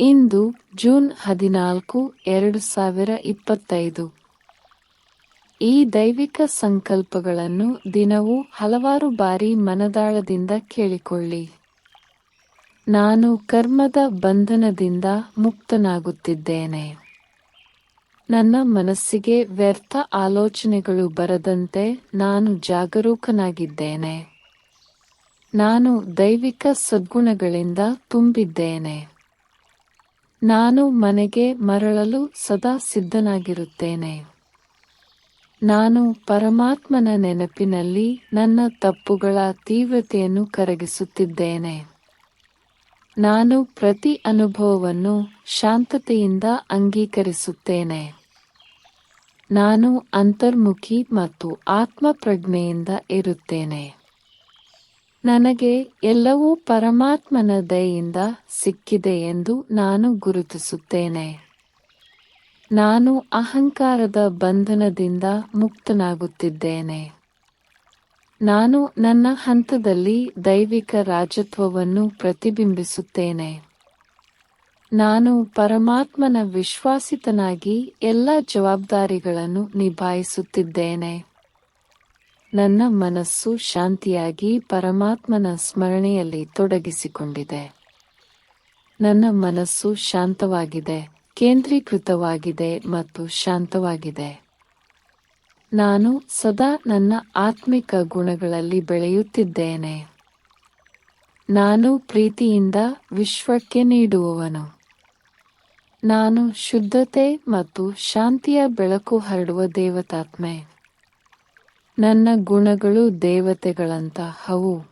ಇಂದು June ಹದಿನಾಲ್ಕು, ಎರಡು ಸಾವಿರ ಇಪ್ಪತ್ತೈದು. ಈ ದೈವಿಕ ಸಂಕಲ್ಪಗಳನ್ನು ದಿನವೂ ಹಲವಾರು ಬಾರಿ ಮನದಾಳದಿಂದ ಕೇಳಿಕೊಳ್ಳಿ. ನಾನು ಕರ್ಮದ ಬಂಧನದಿಂದ ಮುಕ್ತನಾಗುತ್ತಿದ್ದೇನೆ. ನನ್ನ ಮನಸ್ಸಿಗೆ ವ್ಯರ್ಥ ಆಲೋಚನೆಗಳು ಬರದಂತೆ ನಾನು ಜಾಗರೂಕನಾಗಿದ್ದೇನೆ. ನಾನು ದೈವಿಕ ಸದ್ಗುಣಗಳಿಂದ ತುಂಬಿದ್ದೇನೆ. ನಾನು ಮನೆಗೆ ಮರಳಲು ಸದಾ ಸಿದ್ಧನಾಗಿರುತ್ತೇನೆ. ನಾನು ಪರಮಾತ್ಮನ ನೆನಪಿನಲ್ಲಿ ನನ್ನ ತಪ್ಪುಗಳ ತೀವ್ರತೆಯನ್ನು ಕರಗಿಸುತ್ತಿದ್ದೇನೆ. ನಾನು ಪ್ರತಿ ಅನುಭವವನ್ನು ಶಾಂತತೆಯಿಂದ ಅಂಗೀಕರಿಸುತ್ತೇನೆ. ನಾನು ಅಂತರ್ಮುಖಿ ಮತ್ತು ಆತ್ಮಪ್ರಜ್ಞೆಯಿಂದ ಇರುತ್ತೇನೆ. ನನಗೆ ಎಲ್ಲವೂ ಪರಮಾತ್ಮನ ದಯೆಯಿಂದ ಸಿಕ್ಕಿದೆ ಎಂದು ನಾನು ಗುರುತಿಸುತ್ತೇನೆ. ನಾನು ಅಹಂಕಾರದ ಬಂಧನದಿಂದ ಮುಕ್ತನಾಗುತ್ತಿದ್ದೇನೆ. ನಾನು ನನ್ನ ಹಂತದಲ್ಲಿ ದೈವಿಕ ರಾಜತ್ವವನ್ನು ಪ್ರತಿಬಿಂಬಿಸುತ್ತೇನೆ. ನಾನು ಪರಮಾತ್ಮನ ವಿಶ್ವಾಸಿತನಾಗಿ ಎಲ್ಲ ಜವಾಬ್ದಾರಿಗಳನ್ನು ನಿಭಾಯಿಸುತ್ತಿದ್ದೇನೆ. ನನ್ನ ಮನಸ್ಸು ಶಾಂತಿಯಾಗಿ ಪರಮಾತ್ಮನ ಸ್ಮರಣೆಯಲ್ಲಿ ತೊಡಗಿಸಿಕೊಂಡಿದೆ. ನನ್ನ ಮನಸ್ಸು ಶಾಂತವಾಗಿದೆ, ಕೇಂದ್ರೀಕೃತವಾಗಿದೆ ಮತ್ತು ಶಾಂತವಾಗಿದೆ. ನಾನು ಸದಾ ನನ್ನ ಆತ್ಮಿಕ ಗುಣಗಳಲ್ಲಿ ಬೆಳೆಯುತ್ತಿದ್ದೇನೆ. ನಾನು ಪ್ರೀತಿಯಿಂದ ವಿಶ್ವಕ್ಕೆ ನೀಡುವವನು. ನಾನು ಶುದ್ಧತೆ ಮತ್ತು ಶಾಂತಿಯ ಬೆಳಕು ಹರಡುವ ದೇವತಾತ್ಮೆ. ನನ್ನ ಗುಣಗಳು ದೇವತೆಗಳಂತಹವು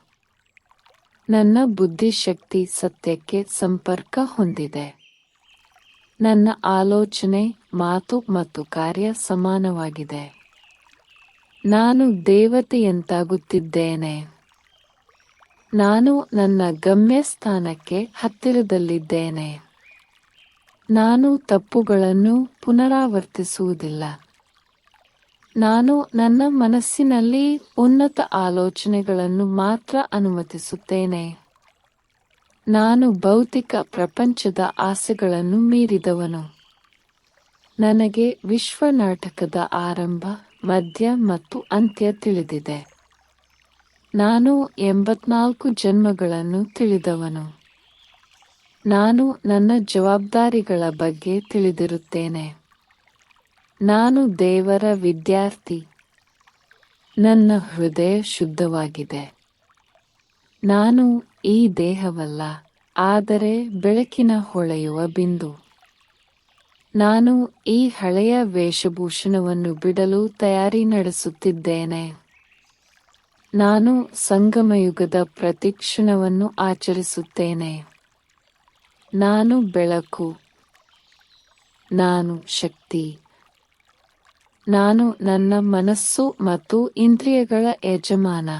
ನನ್ನ ಬುದ್ಧಿಶಕ್ತಿ ಸತ್ಯಕ್ಕೆ ಸಂಪರ್ಕ ಹೊಂದಿದೆ. ನನ್ನ ಆಲೋಚನೆ, ಮಾತು ಮತ್ತು ಕಾರ್ಯ ಸಮಾನವಾಗಿದೆ. ನಾನು ದೇವತೆಯಂತಾಗುತ್ತಿದ್ದೇನೆ. ನಾನು ನನ್ನ ಗಮ್ಯಸ್ಥಾನಕ್ಕೆ ಹತ್ತಿರದಲ್ಲಿದ್ದೇನೆ. ನಾನು ತಪ್ಪುಗಳನ್ನು ಪುನರಾವರ್ತಿಸುವುದಿಲ್ಲ. ನಾನು ನನ್ನ ಮನಸ್ಸಿನಲ್ಲಿ ಉನ್ನತ ಆಲೋಚನೆಗಳನ್ನು ಮಾತ್ರ ಅನುಮತಿಸುತ್ತೇನೆ. ನಾನು ಭೌತಿಕ ಪ್ರಪಂಚದ ಆಸೆಗಳನ್ನು ಮೀರಿದವನು. ನನಗೆ ವಿಶ್ವ ನಾಟಕದ ಆರಂಭ, ಮಧ್ಯ ಮತ್ತು ಅಂತ್ಯ ತಿಳಿದಿದೆ. ನಾನು ಎಂಬತ್ನಾಲ್ಕು ಜನ್ಮಗಳನ್ನು ತಿಳಿದವನು. ನಾನು ನನ್ನ ಜವಾಬ್ದಾರಿಗಳ ಬಗ್ಗೆ ತಿಳಿದಿರುತ್ತೇನೆ. ನಾನು ದೇವರ ವಿದ್ಯಾರ್ಥಿ. ನನ್ನ ಹೃದಯ ಶುದ್ಧವಾಗಿದೆ. ನಾನು ಈ ದೇಹವಲ್ಲ, ಆದರೆ ಬೆಳಕಿನ ಹೊಳೆಯುವ ಬಿಂದು. ನಾನು ಈ ಹಳೆಯ ವೇಷಭೂಷಣವನ್ನು ಬಿಡಲು ತಯಾರಿ ನಡೆಸುತ್ತಿದ್ದೇನೆ. ನಾನು ಸಂಗಮಯುಗದ ಪ್ರತಿಕ್ಷಣವನ್ನು ಆಚರಿಸುತ್ತೇನೆ. ನಾನು ಬೆಳಕು. ನಾನು ಶಕ್ತಿ. ನಾನು ನನ್ನ ಮನಸ್ಸು ಮತ್ತು ಇಂದ್ರಿಯಗಳ ಯಜಮಾನ.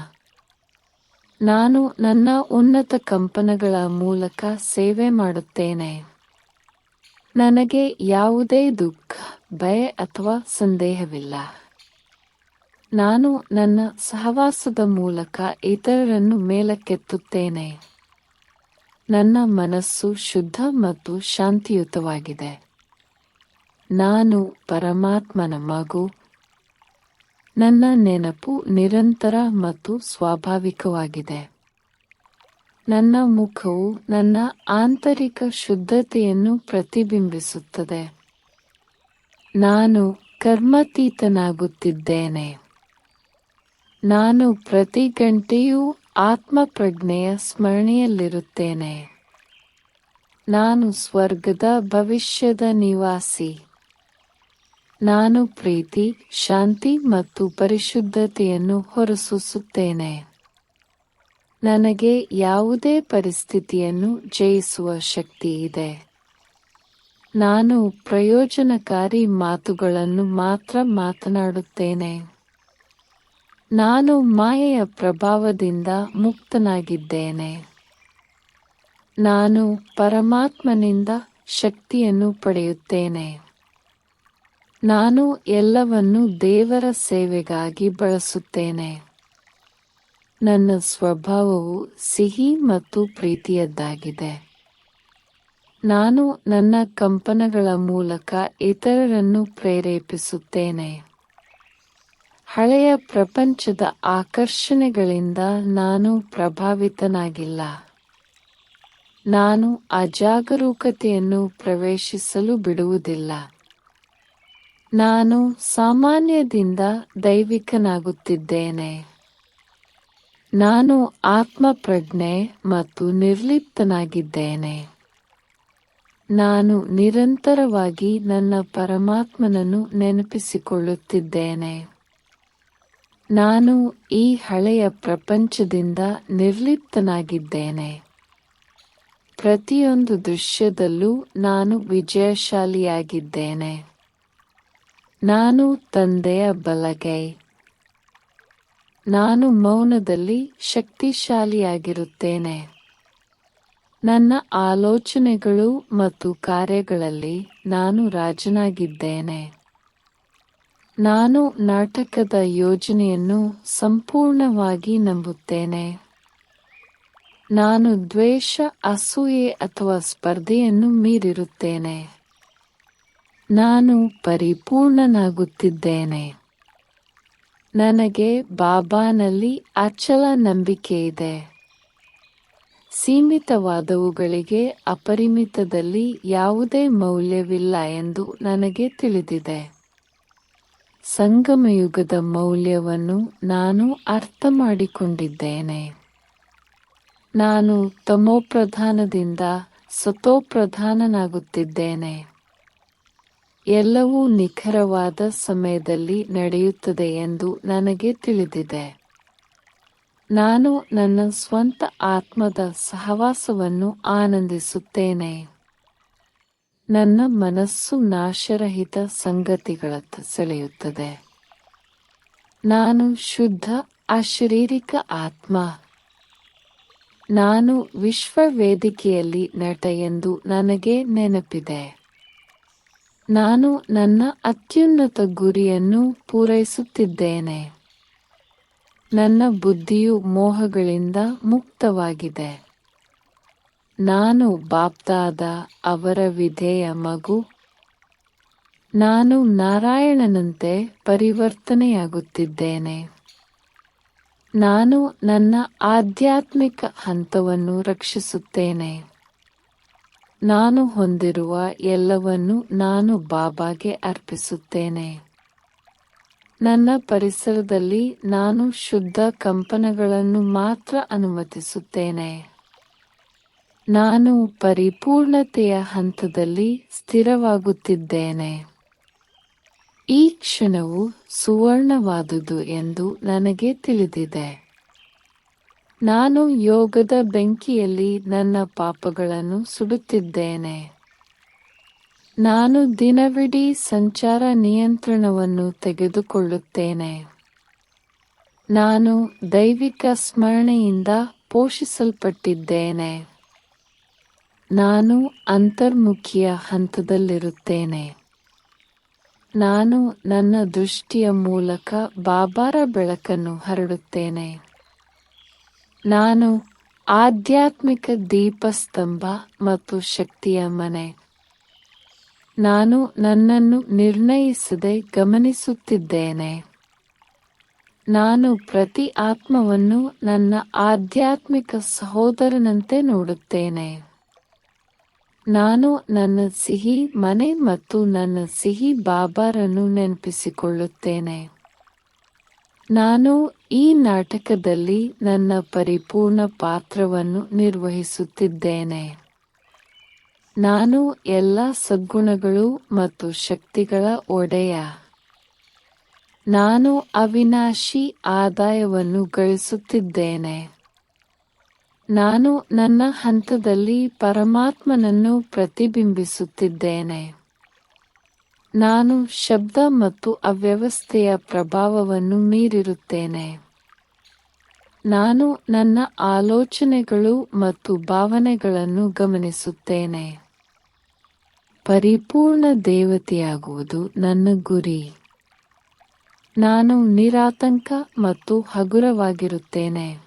ನಾನು ನನ್ನ ಉನ್ನತ ಕಂಪನಗಳ ಮೂಲಕ ಸೇವೆ ಮಾಡುತ್ತೇನೆ. ನನಗೆ ಯಾವುದೇ ದುಃಖ, ಭಯ ಅಥವಾ ಸಂದೇಹವಿಲ್ಲ. ನಾನು ನನ್ನ ಸಹವಾಸದ ಮೂಲಕ ಇತರರನ್ನು ಮೇಲಕ್ಕೆತ್ತುತ್ತೇನೆ. ನನ್ನ ಮನಸ್ಸು ಶುದ್ಧ ಮತ್ತು ಶಾಂತಿಯುತವಾಗಿದೆ. ನಾನು ಪರಮಾತ್ಮನ ಮಗು. ನನ್ನ ನೆನಪು ನಿರಂತರ ಮತ್ತು ಸ್ವಾಭಾವಿಕವಾಗಿದೆ. ನನ್ನ ಮುಖವು ನನ್ನ ಆಂತರಿಕ ಶುದ್ಧತೆಯನ್ನು ಪ್ರತಿಬಿಂಬಿಸುತ್ತದೆ. ನಾನು ಕರ್ಮತೀತನಾಗುತ್ತಿದ್ದೇನೆ. ನಾನು ಪ್ರತಿ ಗಂಟೆಯೂ ಆತ್ಮಪ್ರಜ್ಞೆಯ ಸ್ಮರಣೆಯಲ್ಲಿರುತ್ತೇನೆ. ನಾನು ಸ್ವರ್ಗದ ಭವಿಷ್ಯದ ನಿವಾಸಿ. ನಾನು ಪ್ರೀತಿ, ಶಾಂತಿ ಮತ್ತು ಪರಿಶುದ್ಧತೆಯನ್ನು ಹೊರಸೂಸುತ್ತೇನೆ. ನನಗೆ ಯಾವುದೇ ಪರಿಸ್ಥಿತಿಯನ್ನು ಜಯಿಸುವ ಶಕ್ತಿ ಇದೆ. ನಾನು ಪ್ರಯೋಜನಕಾರಿ ಮಾತುಗಳನ್ನು ಮಾತ್ರ ಮಾತನಾಡುತ್ತೇನೆ. ನಾನು ಮಾಯೆಯ ಪ್ರಭಾವದಿಂದ ಮುಕ್ತನಾಗಿದ್ದೇನೆ. ನಾನು ಪರಮಾತ್ಮನಿಂದ ಶಕ್ತಿಯನ್ನು ಪಡೆಯುತ್ತೇನೆ. ನಾನು ಎಲ್ಲವನ್ನು ದೇವರ ಸೇವೆಗಾಗಿ ಬಳಸುತ್ತೇನೆ. ನನ್ನ ಸ್ವಭಾವವು ಸಿಹಿ ಮತ್ತು ಪ್ರೀತಿಯದ್ದಾಗಿದೆ. ನಾನು ನನ್ನ ಕಂಪನಗಳ ಮೂಲಕ ಇತರರನ್ನು ಪ್ರೇರೇಪಿಸುತ್ತೇನೆ. ಹಳೆಯ ಪ್ರಪಂಚದ ಆಕರ್ಷಣೆಗಳಿಂದ ನಾನು ಪ್ರಭಾವಿತನಾಗಿಲ್ಲ. ನಾನು ಅಜಾಗರೂಕತೆಯನ್ನು ಪ್ರವೇಶಿಸಲು ಬಿಡುವುದಿಲ್ಲ. ನಾನು ಸಾಮಾನ್ಯದಿಂದ ದೈವಿಕನಾಗುತ್ತಿದ್ದೇನೆ. ನಾನು ಆತ್ಮಪ್ರಜ್ಞೆ ಮತ್ತು ನಿರ್ಲಿಪ್ತನಾಗಿದ್ದೇನೆ. ನಾನು ನಿರಂತರವಾಗಿ ನನ್ನ ಪರಮಾತ್ಮನನ್ನು ನೆನಪಿಸಿಕೊಳ್ಳುತ್ತಿದ್ದೇನೆ. ನಾನು ಈ ಹಳೆಯ ಪ್ರಪಂಚದಿಂದ ನಿರ್ಲಿಪ್ತನಾಗಿದ್ದೇನೆ. ಪ್ರತಿಯೊಂದು ದೃಶ್ಯದಲ್ಲೂ ನಾನು ವಿಜಯಶಾಲಿಯಾಗಿದ್ದೇನೆ. ನಾನು ತಂದೆಯ ಬಲಗೈ ನಾನು ಮೌನದಲ್ಲಿ ಶಕ್ತಿಶಾಲಿಯಾಗಿರುತ್ತೇನೆ. ನನ್ನ ಆಲೋಚನೆಗಳು ಮತ್ತು ಕಾರ್ಯಗಳಲ್ಲಿ ನಾನು ರಾಜನಾಗಿದ್ದೇನೆ. ನಾನು ನಾಟಕದ ಯೋಜನೆಯನ್ನು ಸಂಪೂರ್ಣವಾಗಿ ನಂಬುತ್ತೇನೆ. ನಾನು ದ್ವೇಷ, ಅಸೂಯೆ ಅಥವಾ ಸ್ಪರ್ಧೆಯನ್ನು ಮೀರಿರುತ್ತೇನೆ. ನಾನು ಪರಿಪೂರ್ಣನಾಗುತ್ತಿದ್ದೇನೆ. ನನಗೆ ಬಾಬಾನಲ್ಲಿ ಅಚಲ ಇದೆ. ಸೀಮಿತವಾದವುಗಳಿಗೆ ಅಪರಿಮಿತದಲ್ಲಿ ಯಾವುದೇ ಮೌಲ್ಯವಿಲ್ಲ ಎಂದು ನನಗೆ ತಿಳಿದಿದೆ. ಸಂಗಮಯುಗದ ಮೌಲ್ಯವನ್ನು ನಾನು ಅರ್ಥ ಮಾಡಿಕೊಂಡಿದ್ದೇನೆ ನಾನು ತಮೋಪ್ರಧಾನದಿಂದ ಸತೋಪ್ರಧಾನನಾಗುತ್ತಿದ್ದೇನೆ ಎಲ್ಲವೂ ನಿಖರವಾದ ಸಮಯದಲ್ಲಿ ನಡೆಯುತ್ತದೆ ಎಂದು ನನಗೆ ತಿಳಿದಿದೆ. ನಾನು ನನ್ನ ಸ್ವಂತ ಆತ್ಮದ ಸಹವಾಸವನ್ನು ಆನಂದಿಸುತ್ತೇನೆ. ನನ್ನ ಮನಸ್ಸು ನಾಶರಹಿತ ಸಂಗತಿಗಳತ್ತ ಸೆಳೆಯುತ್ತದೆ. ನಾನು ಶುದ್ಧ, ಅಶರೀರಿಕ ಆತ್ಮ. ನಾನು ವಿಶ್ವ ವೇದಿಕೆಯಲ್ಲಿ ನಟ ಎಂದು ನನಗೆ ನೆನಪಿದೆ. ನಾನು ನನ್ನ ಅತ್ಯುನ್ನತ ಗುರಿಯನ್ನು ಪೂರೈಸುತ್ತಿದ್ದೇನೆ. ನನ್ನ ಬುದ್ಧಿಯು ಮೋಹಗಳಿಂದ ಮುಕ್ತವಾಗಿದೆ. ನಾನು ಬಾಪ್ತಾದ ಅವರ ವಿಧೇಯ ಮಗು. ನಾನು ನಾರಾಯಣನಂತೆ ಪರಿವರ್ತನೆಯಾಗುತ್ತಿದ್ದೇನೆ. ನಾನು ನನ್ನ ಆಧ್ಯಾತ್ಮಿಕ ಹಂತವನ್ನು ರಕ್ಷಿಸುತ್ತೇನೆ. ನಾನು ಹೊಂದಿರುವ ಎಲ್ಲವನ್ನು ನಾನು ಬಾಬಾಗೆ ಅರ್ಪಿಸುತ್ತೇನೆ. ನನ್ನ ಪರಿಸರದಲ್ಲಿ ನಾನು ಶುದ್ಧ ಕಂಪನಗಳನ್ನು ಮಾತ್ರ ಅನುಮತಿಸುತ್ತೇನೆ. ನಾನು ಪರಿಪೂರ್ಣತೆಯ ಹಂತದಲ್ಲಿ ಸ್ಥಿರವಾಗುತ್ತಿದ್ದೇನೆ. ಈ ಕ್ಷಣವು ಸುವರ್ಣವಾದುದು ಎಂದು ನನಗೆ ತಿಳಿದಿದೆ. ನಾನು ಯೋಗದ ಬೆಂಕಿಯಲ್ಲಿ ನನ್ನ ಪಾಪಗಳನ್ನು ಸುಡುತ್ತಿದ್ದೇನೆ. ನಾನು ದಿನವಿಡೀ ಸಂಚಾರ ನಿಯಂತ್ರಣವನ್ನು ತೆಗೆದುಕೊಳ್ಳುತ್ತೇನೆ. ನಾನು ದೈವಿಕ ಸ್ಮರಣೆಯಿಂದ ಪೋಷಿಸಲ್ಪಟ್ಟಿದ್ದೇನೆ. ನಾನು ಅಂತರ್ಮುಖಿಯ ಹಂತದಲ್ಲಿರುತ್ತೇನೆ. ನಾನು ನನ್ನ ದೃಷ್ಟಿಯ ಮೂಲಕ ಬಾಬಾರ ಬೆಳಕನ್ನು ಹರಡುತ್ತೇನೆ. ನಾನು ಆಧ್ಯಾತ್ಮಿಕ ದೀಪಸ್ತಂಭ ಮತ್ತು ಶಕ್ತಿಯ ಮನೆ. ನಾನು ನನ್ನನ್ನು ನಿರ್ಣಯಿಸದೆ ಗಮನಿಸುತ್ತಿದ್ದೇನೆ. ನಾನು ಪ್ರತಿ ಆತ್ಮವನ್ನು ನನ್ನ ಆಧ್ಯಾತ್ಮಿಕ ಸಹೋದರನಂತೆ ನೋಡುತ್ತೇನೆ. ನಾನು ನನ್ನ ಸಿಹಿ ಮನೆ ಮತ್ತು ನನ್ನ ಸಿಹಿ ಬಾಬಾರನ್ನು ನೆನಪಿಸಿಕೊಳ್ಳುತ್ತೇನೆ. ನಾನು ಈ ನಾಟಕದಲ್ಲಿ ನನ್ನ ಪರಿಪೂರ್ಣ ಪಾತ್ರವನ್ನು ನಿರ್ವಹಿಸುತ್ತಿದ್ದೇನೆ. ನಾನು ಎಲ್ಲ ಸದ್ಗುಣಗಳು ಮತ್ತು ಶಕ್ತಿಗಳ ಒಡೆಯ. ನಾನು ಅವಿನಾಶಿ ಆದಾಯವನ್ನು ಗಳಿಸುತ್ತಿದ್ದೇನೆ. ನಾನು ನನ್ನ ಹಂತದಲ್ಲಿ ಪರಮಾತ್ಮನನ್ನು ಪ್ರತಿಬಿಂಬಿಸುತ್ತಿದ್ದೇನೆ. ನಾನು ಶಬ್ದ ಮತ್ತು ಅವ್ಯವಸ್ಥೆಯ ಪ್ರಭಾವವನ್ನು ಮೀರಿರುತ್ತೇನೆ. ನಾನು ನನ್ನ ಆಲೋಚನೆಗಳು ಮತ್ತು ಭಾವನೆಗಳನ್ನು ಗಮನಿಸುತ್ತೇನೆ. ಪರಿಪೂರ್ಣ ದೇವತೆಯಾಗುವುದು ನನ್ನ ಗುರಿ. ನಾನು ನಿರಾತಂಕ ಮತ್ತು ಹಗುರವಾಗಿರುತ್ತೇನೆ.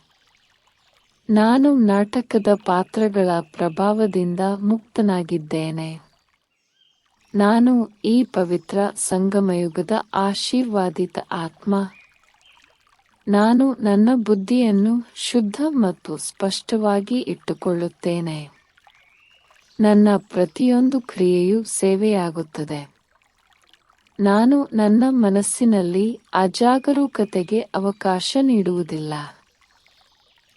ನಾನು ನಾಟಕದ ಪಾತ್ರಗಳ ಪ್ರಭಾವದಿಂದ ಮುಕ್ತನಾಗಿದ್ದೇನೆ. ನಾನು ಈ ಪವಿತ್ರ ಸಂಗಮಯುಗದ ಆಶೀರ್ವಾದಿತ ಆತ್ಮ. ನಾನು ನನ್ನ ಬುದ್ಧಿಯನ್ನು ಶುದ್ಧ ಮತ್ತು ಸ್ಪಷ್ಟವಾಗಿ ಇಟ್ಟುಕೊಳ್ಳುತ್ತೇನೆ. ನನ್ನ ಪ್ರತಿಯೊಂದು ಕ್ರಿಯೆಯು ಸೇವೆಯಾಗುತ್ತದೆ. ನಾನು ನನ್ನ ಮನಸ್ಸಿನಲ್ಲಿ ಅಜಾಗರೂಕತೆಗೆ ಅವಕಾಶ ನೀಡುವುದಿಲ್ಲ.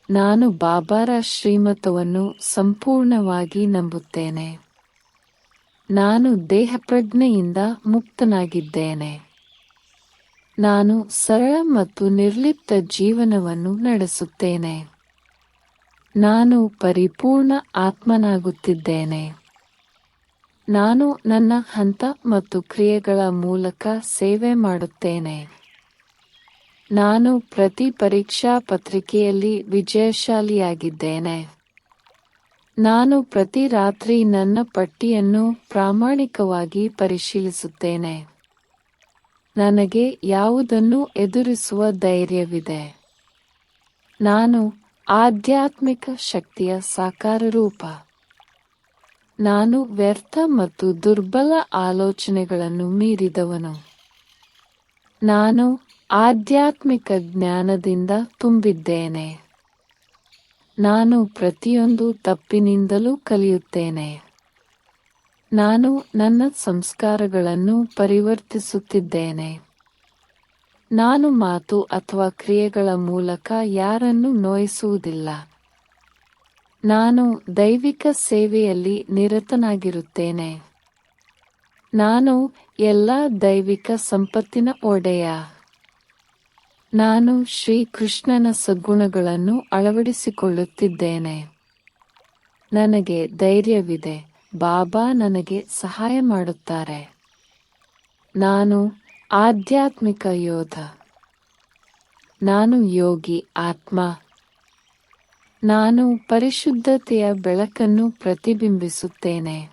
ನಾನು ಬಾಬಾರ ಶ್ರೀಮತವನ್ನು ಸಂಪೂರ್ಣವಾಗಿ ನಂಬುತ್ತೇನೆ. ನಾನು ದೇಹಪ್ರಜ್ಞೆಯಿಂದ ಮುಕ್ತನಾಗಿದ್ದೇನೆ. ನಾನು ಸರಳ ಮತ್ತು ನಿರ್ಲಿಪ್ತ ಜೀವನವನ್ನು ನಡೆಸುತ್ತೇನೆ. ನಾನು ಪರಿಪೂರ್ಣ ಆತ್ಮನಾಗುತ್ತಿದ್ದೇನೆ. ನಾನು ನನ್ನ ಹಂತ ಮತ್ತು ಕ್ರಿಯೆಗಳ ಮೂಲಕ ಸೇವೆ ಮಾಡುತ್ತೇನೆ. ನಾನು ಪ್ರತಿ ಪರೀಕ್ಷಾ ಪತ್ರಿಕೆಯಲ್ಲಿ ವಿಜಯಶಾಲಿಯಾಗಿದ್ದೇನೆ. ನಾನು ಪ್ರತಿ ರಾತ್ರಿ ನನ್ನ ಪಟ್ಟಿಯನ್ನು ಪ್ರಾಮಾಣಿಕವಾಗಿ ಪರಿಶೀಲಿಸುತ್ತೇನೆ. ನನಗೆ ಯಾವುದನ್ನು ಎದುರಿಸುವ ಧೈರ್ಯವಿದೆ. ನಾನು ಆಧ್ಯಾತ್ಮಿಕ ಶಕ್ತಿಯ ಸಾಕಾರ ರೂಪ. ನಾನು ವ್ಯರ್ಥ ಮತ್ತು ದುರ್ಬಲ ಆಲೋಚನೆಗಳನ್ನು ಮೀರಿದವನು. ನಾನು ಆಧ್ಯಾತ್ಮಿಕ ಜ್ಞಾನದಿಂದ ತುಂಬಿದ್ದೇನೆ. ನಾನು ಪ್ರತಿಯೊಂದು ತಪ್ಪಿನಿಂದಲೂ ಕಲಿಯುತ್ತೇನೆ. ನಾನು ನನ್ನ ಸಂಸ್ಕಾರಗಳನ್ನು ಪರಿವರ್ತಿಸುತ್ತಿದ್ದೇನೆ. ನಾನು ಮಾತು ಅಥವಾ ಕ್ರಿಯೆಗಳ ಮೂಲಕ ಯಾರನ್ನು ನೋಯಿಸುವುದಿಲ್ಲ. ನಾನು ದೈವಿಕ ಸೇವೆಯಲ್ಲಿ ನಿರತನಾಗಿರುತ್ತೇನೆ. ನಾನು ಎಲ್ಲ ದೈವಿಕ ಸಂಪತ್ತಿನ ಒಡೆಯ. ನಾನು ಶ್ರೀಕೃಷ್ಣನ ಸದ್ಗುಣಗಳನ್ನು ಅಳವಡಿಸಿಕೊಳ್ಳುತ್ತಿದ್ದೇನೆ. ನನಗೆ ಧೈರ್ಯವಿದೆ. ಬಾಬಾ ನನಗೆ ಸಹಾಯ ಮಾಡುತ್ತಾರೆ. ನಾನು ಆಧ್ಯಾತ್ಮಿಕ ಯೋಧ. ನಾನು ಯೋಗಿ ಆತ್ಮ. ನಾನು ಪರಿಶುದ್ಧತೆಯ ಬೆಳಕನ್ನು ಪ್ರತಿಬಿಂಬಿಸುತ್ತೇನೆ.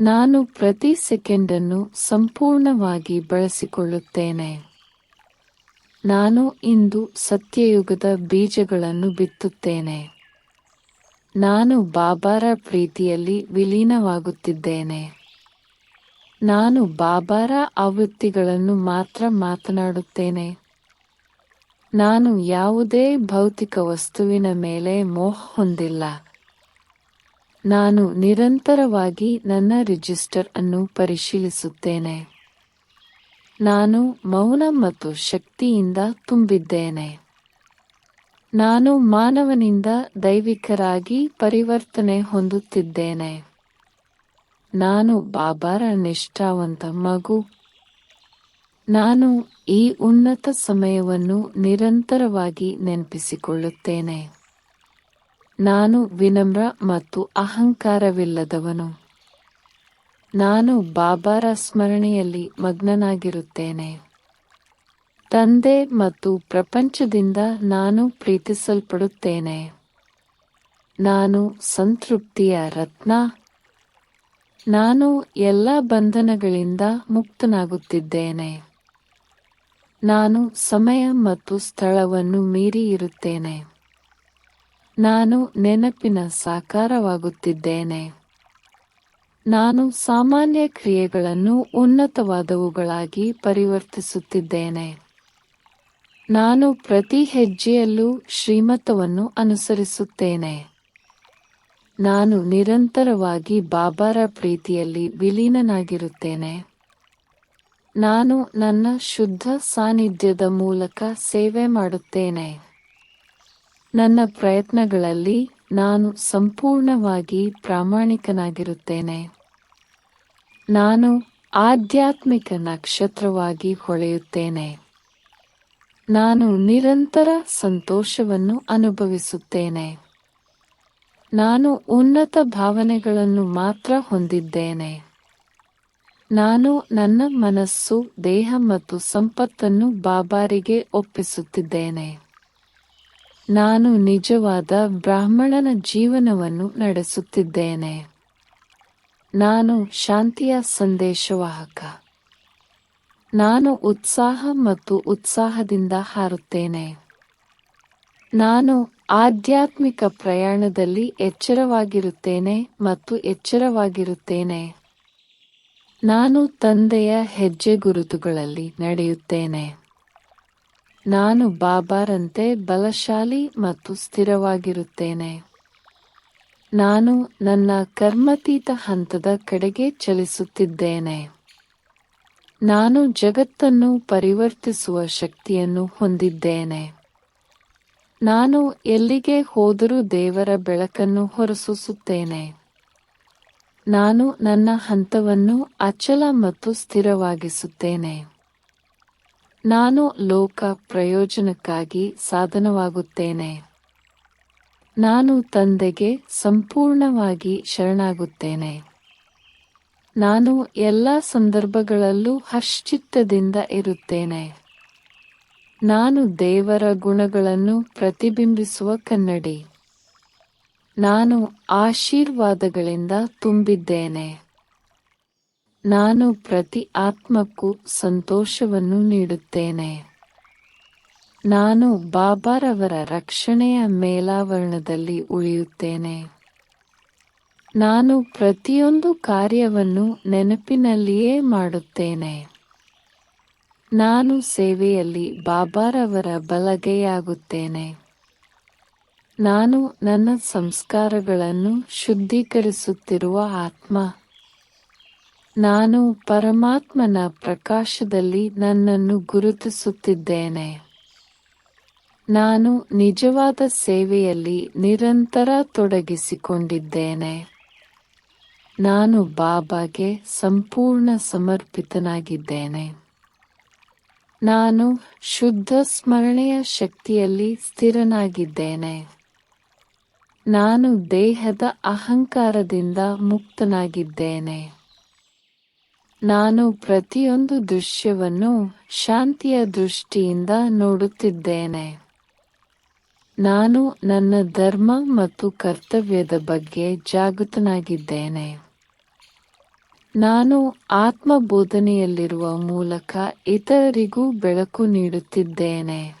ನಾನು ಪ್ರತಿ ಸೆಕೆಂಡನ್ನು ಸಂಪೂರ್ಣವಾಗಿ ಬಳಸಿಕೊಳ್ಳುತ್ತೇನೆ. ನಾನು ಇಂದು ಸತ್ಯಯುಗದ ಬೀಜಗಳನ್ನು ಬಿತ್ತುತ್ತೇನೆ. ನಾನು ಬಾಬಾರ ಪ್ರೀತಿಯಲ್ಲಿ ವಿಲೀನವಾಗುತ್ತಿದ್ದೇನೆ. ನಾನು ಬಾಬಾರ ಆವೃತ್ತಿಗಳನ್ನು ಮಾತ್ರ ಮಾತನಾಡುತ್ತೇನೆ. ನಾನು ಯಾವುದೇ ಭೌತಿಕ ವಸ್ತುವಿನ ಮೇಲೆ ಮೋಹ ಹೊಂದಿಲ್ಲ. ನಾನು ನಿರಂತರವಾಗಿ ನನ್ನ ರಿಜಿಸ್ಟರ್ ಅನ್ನು ಪರಿಶೀಲಿಸುತ್ತೇನೆ. ನಾನು ಮೌನ ಮತ್ತು ಶಕ್ತಿಯಿಂದ ತುಂಬಿದ್ದೇನೆ. ನಾನು ಮಾನವನಿಂದ ದೈವಿಕರಾಗಿ ಪರಿವರ್ತನೆ ಹೊಂದುತ್ತಿದ್ದೇನೆ. ನಾನು ಬಾಬಾರ ನಿಷ್ಠಾವಂತ ಮಗು. ನಾನು ಈ ಉನ್ನತ ಸಮಯವನ್ನು ನಿರಂತರವಾಗಿ ನೆನಪಿಸಿಕೊಳ್ಳುತ್ತೇನೆ. ನಾನು ವಿನಮ್ರ ಮತ್ತು ಅಹಂಕಾರವಿಲ್ಲದವನು. ನಾನು ಬಾಬಾರ ಸ್ಮರಣೆಯಲ್ಲಿ ಮಗ್ನನಾಗಿರುತ್ತೇನೆ. ತಂದೆ ಮತ್ತು ಪ್ರಪಂಚದಿಂದ ನಾನು ಪ್ರೀತಿಸಲ್ಪಡುತ್ತೇನೆ. ನಾನು ಸಂತೃಪ್ತಿಯ ರತ್ನ. ನಾನು ಎಲ್ಲ ಬಂಧನಗಳಿಂದ ಮುಕ್ತನಾಗುತ್ತಿದ್ದೇನೆ. ನಾನು ಸಮಯ ಮತ್ತು ಸ್ಥಳವನ್ನು ಮೀರಿ ಇರುತ್ತೇನೆ. ನಾನು ನೆನಪಿನ ಸಾಕಾರವಾಗುತ್ತಿದ್ದೇನೆ. ನಾನು ಸಾಮಾನ್ಯ ಕ್ರಿಯೆಗಳನ್ನು ಉನ್ನತವಾದವುಗಳಾಗಿ ಪರಿವರ್ತಿಸುತ್ತಿದ್ದೇನೆ. ನಾನು ಪ್ರತಿ ಹೆಜ್ಜೆಯಲ್ಲೂ ಶ್ರೀಮತವನ್ನು ಅನುಸರಿಸುತ್ತೇನೆ. ನಾನು ನಿರಂತರವಾಗಿ ಬಾಬಾರ ಪ್ರೀತಿಯಲ್ಲಿ ವಿಲೀನನಾಗಿರುತ್ತೇನೆ. ನಾನು ನನ್ನ ಶುದ್ಧ ಸಾನ್ನಿಧ್ಯದ ಮೂಲಕ ಸೇವೆ ಮಾಡುತ್ತೇನೆ. ನನ್ನ ಪ್ರಯತ್ನಗಳಲ್ಲಿ ನಾನು ಸಂಪೂರ್ಣವಾಗಿ ಪ್ರಾಮಾಣಿಕನಾಗಿರುತ್ತೇನೆ. ನಾನು ಆಧ್ಯಾತ್ಮಿಕ ನಕ್ಷತ್ರವಾಗಿ ಹೊಳೆಯುತ್ತೇನೆ. ನಾನು ನಿರಂತರ ಸಂತೋಷವನ್ನು ಅನುಭವಿಸುತ್ತೇನೆ. ನಾನು ಉನ್ನತ ಭಾವನೆಗಳನ್ನು ಮಾತ್ರ ಹೊಂದಿದ್ದೇನೆ. ನಾನು ನನ್ನ ಮನಸ್ಸು, ದೇಹ ಮತ್ತು ಸಂಪತ್ತನ್ನು ಬಾಬಾರಿಗೆ ಒಪ್ಪಿಸುತ್ತಿದ್ದೇನೆ. ನಾನು ನಿಜವಾದ ಬ್ರಾಹ್ಮಣನ ಜೀವನವನ್ನು ನಡೆಸುತ್ತಿದ್ದೇನೆ. ನಾನು ಶಾಂತಿಯ ಸಂದೇಶವಾಹಕ. ನಾನು ಉತ್ಸಾಹ ಮತ್ತು ಉತ್ಸಾಹದಿಂದ ಹಾರುತ್ತೇನೆ. ನಾನು ಆಧ್ಯಾತ್ಮಿಕ ಪ್ರಯಾಣದಲ್ಲಿ ಎಚ್ಚರವಾಗಿರುತ್ತೇನೆ ಮತ್ತು ಎಚ್ಚರವಾಗಿರುತ್ತೇನೆ. ನಾನು ತಂದೆಯ ಹೆಜ್ಜೆ ಗುರುತುಗಳಲ್ಲಿ ನಡೆಯುತ್ತೇನೆ. ನಾನು ಬಾಬಾರಂತೆ ಬಲಶಾಲಿ ಮತ್ತು ಸ್ಥಿರವಾಗಿರುತ್ತೇನೆ. ನಾನು ನನ್ನ ಕರ್ಮತೀತ ಹಂತದ ಕಡೆಗೆ ಚಲಿಸುತ್ತಿದ್ದೇನೆ. ನಾನು ಜಗತ್ತನ್ನು ಪರಿವರ್ತಿಸುವ ಶಕ್ತಿಯನ್ನು ಹೊಂದಿದ್ದೇನೆ. ನಾನು ಎಲ್ಲಿಗೆ ಹೋದರೂ ದೇವರ ಬೆಳಕನ್ನು ಹೊರಸೂಸುತ್ತೇನೆ. ನಾನು ನನ್ನ ಹಂತವನ್ನು ಅಚಲ ಮತ್ತು ಸ್ಥಿರವಾಗಿಸುತ್ತೇನೆ. ನಾನು ಲೋಕ ಪ್ರಯೋಜನಕ್ಕಾಗಿ ಸಾಧನವಾಗುತ್ತೇನೆ. ನಾನು ತಂದೆಗೆ ಸಂಪೂರ್ಣವಾಗಿ ಶರಣಾಗುತ್ತೇನೆ. ನಾನು ಎಲ್ಲ ಸಂದರ್ಭಗಳಲ್ಲೂ ಹರ್ಷಿತ್ತದಿಂದ ಇರುತ್ತೇನೆ. ನಾನು ದೇವರ ಗುಣಗಳನ್ನು ಪ್ರತಿಬಿಂಬಿಸುವ ಕನ್ನಡಿ. ನಾನು ಆಶೀರ್ವಾದಗಳಿಂದ ತುಂಬಿದ್ದೇನೆ. ನಾನು ಪ್ರತಿ ಆತ್ಮಕ್ಕೂ ಸಂತೋಷವನ್ನು ನೀಡುತ್ತೇನೆ. ನಾನು ಬಾಬಾರವರ ರಕ್ಷಣೆಯ ಮೇಲಾವರಣದಲ್ಲಿ ಉಳಿಯುತ್ತೇನೆ. ನಾನು ಪ್ರತಿಯೊಂದು ಕಾರ್ಯವನ್ನು ನೆನಪಿನಲ್ಲಿಯೇ ಮಾಡುತ್ತೇನೆ. ನಾನು ಸೇವೆಯಲ್ಲಿ ಬಾಬಾರವರ ಬಲಗೈಯಾಗುತ್ತೇನೆ. ನಾನು ನನ್ನ ಸಂಸ್ಕಾರಗಳನ್ನು ಶುದ್ಧೀಕರಿಸುತ್ತಿರುವ ಆತ್ಮ. ನಾನು ಪರಮಾತ್ಮನ ಪ್ರಕಾಶದಲ್ಲಿ ನನ್ನನ್ನು ಗುರುತಿಸುತ್ತಿದ್ದೇನೆ. ನಾನು ನಿಜವಾದ ಸೇವೆಯಲ್ಲಿ ನಿರಂತರ ತೊಡಗಿಸಿಕೊಂಡಿದ್ದೇನೆ. ನಾನು ಬಾಬಾಗೆ ಸಂಪೂರ್ಣ ಸಮರ್ಪಿತನಾಗಿದ್ದೇನೆ. ನಾನು ಶುದ್ಧ ಸ್ಮರಣೆಯ ಶಕ್ತಿಯಲ್ಲಿ ಸ್ಥಿರನಾಗಿದ್ದೇನೆ. ನಾನು ದೇಹದ ಅಹಂಕಾರದಿಂದ ಮುಕ್ತನಾಗಿದ್ದೇನೆ. ನಾನು ಪ್ರತಿಯೊಂದು ದೃಶ್ಯವನ್ನು ಶಾಂತಿಯ ದೃಷ್ಟಿಯಿಂದ ನೋಡುತ್ತಿದ್ದೇನೆ. ನಾನು ನನ್ನ ಧರ್ಮ ಮತ್ತು ಕರ್ತವ್ಯದ ಬಗ್ಗೆ ಜಾಗೃತನಾಗಿದ್ದೇನೆ. ನಾನು ಆತ್ಮಬೋಧನೆಯಲ್ಲಿರುವ ಮೂಲಕ ಇತರರಿಗೂ ಬೆಳಕು ನೀಡುತ್ತಿದ್ದೇನೆ.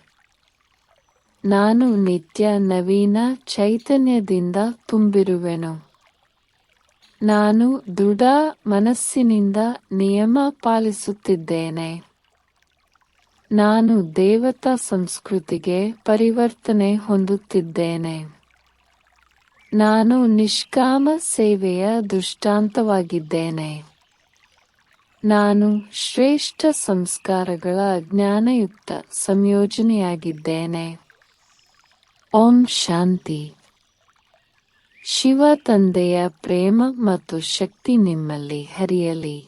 ನಾನು ನಿತ್ಯ ನವೀನ ಚೈತನ್ಯದಿಂದ ತುಂಬಿರುವೆನು. ನಾನು ದೃಢ ಮನಸ್ಸಿನಿಂದ ನಿಯಮ ಪಾಲಿಸುತ್ತಿದ್ದೇನೆ. ನಾನು ದೇವತಾ ಸಂಸ್ಕೃತಿಗೆ ಪರಿವರ್ತನೆ ಹೊಂದುತ್ತಿದ್ದೇನೆ. ನಾನು ನಿಷ್ಕಾಮ ಸೇವೆಯ ದೃಷ್ಟಾಂತವಾಗಿದ್ದೇನೆ. ನಾನು ಶ್ರೇಷ್ಠ ಸಂಸ್ಕಾರಗಳ ಜ್ಞಾನಯುಕ್ತ ಸಂಯೋಜನೆಯಾಗಿದ್ದೇನೆ. ಓಂ ಶಾಂತಿ. ಶಿವ ತಂದೆಯ ಪ್ರೇಮ ಮತ್ತು ಶಕ್ತಿ ನಿಮ್ಮಲ್ಲಿ ಹರಿಯಲಿ.